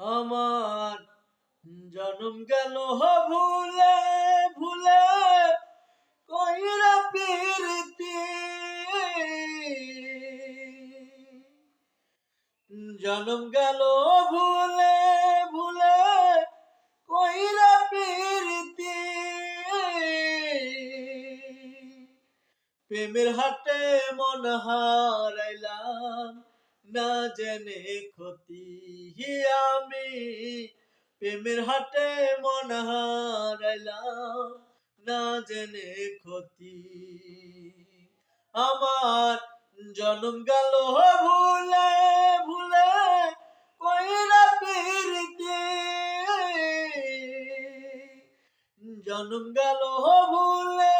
আমার জনম গেল ভুলে ভুলে কইরা পীরতি। জনম গেল ভুলে ভুলে কইরা পীরতি। প্রেমের হাটে মন হারাইলাম না জেনে ক্ষতি আমি। প্রেমের হাটে মন হারাইলাম, না জেনে ক্ষতি। আমার জনম গেল ভুলে ভুলে জনম গেল ভুলে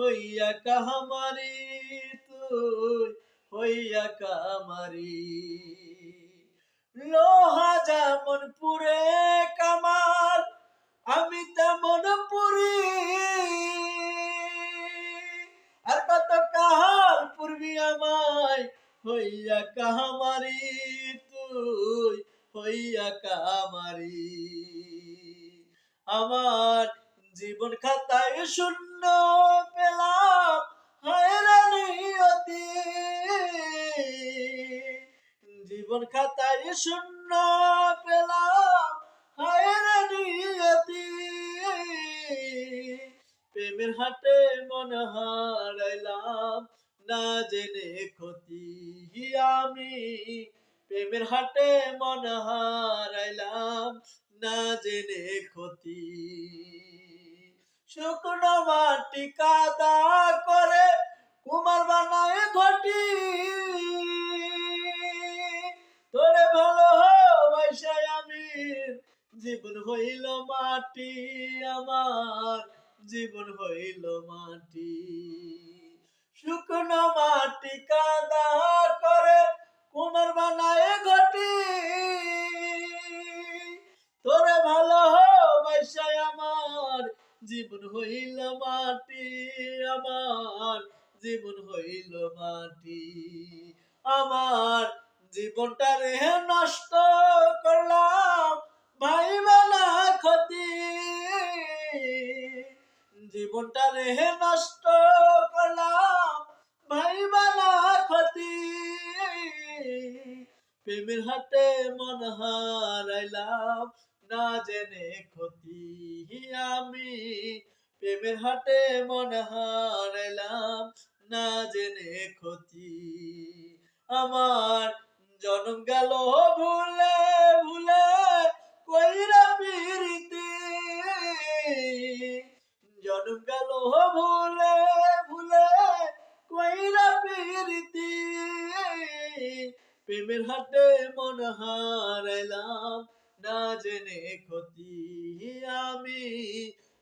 হইয়া কাহামারি, তুই হইয়া কামারি লোহা যেমন পুরে কামার, আমি তেমন পুরি। আর কত কাহার পূর্বি আমায় হইয়া কাহামারি, তুই হইয়া কামারি আমার জীবন খাতায় শূন্য পেলাম হায়রানিয়তি জীবন খাতায় শূন্য পেলাম হায়রানিয়তি প্রেমের হাটে মন হারাইলাম, না জেনে ক্ষতি আমি। প্রেমের হাটে মন হারাইলাম, না জেনে ক্ষতি শুকনো মাটি কাদা করে কুমার বানায় ঘটি। তোরে ভালো হইসাই আমি জীবন হইল মাটি, আমার জীবন হইল মাটি। শুকনো মাটি কাদা জীবন হইল মাটি, আমার জীবন হইল মাটি। আমার জীবনটা রে নষ্ট করলাম ভাই বানা ক্ষতি। জীবনটা রে নষ্ট করলাম ভাই বানা ক্ষতি। প্রেমের হাতে মন হারাইলাম, না জেনে ক্ষতি আমি। প্রেমের হাটে মন হারাইলাম, না জেনে ক্ষতি। আমার জনম গেল ভুলে ভুলে কইরা পীরিতি জনম গেল ভুলে ভুলে কইরা পীরিতি প্রেমের হাটে মন হারাইলাম, না জেনে ক্ষতি। আমি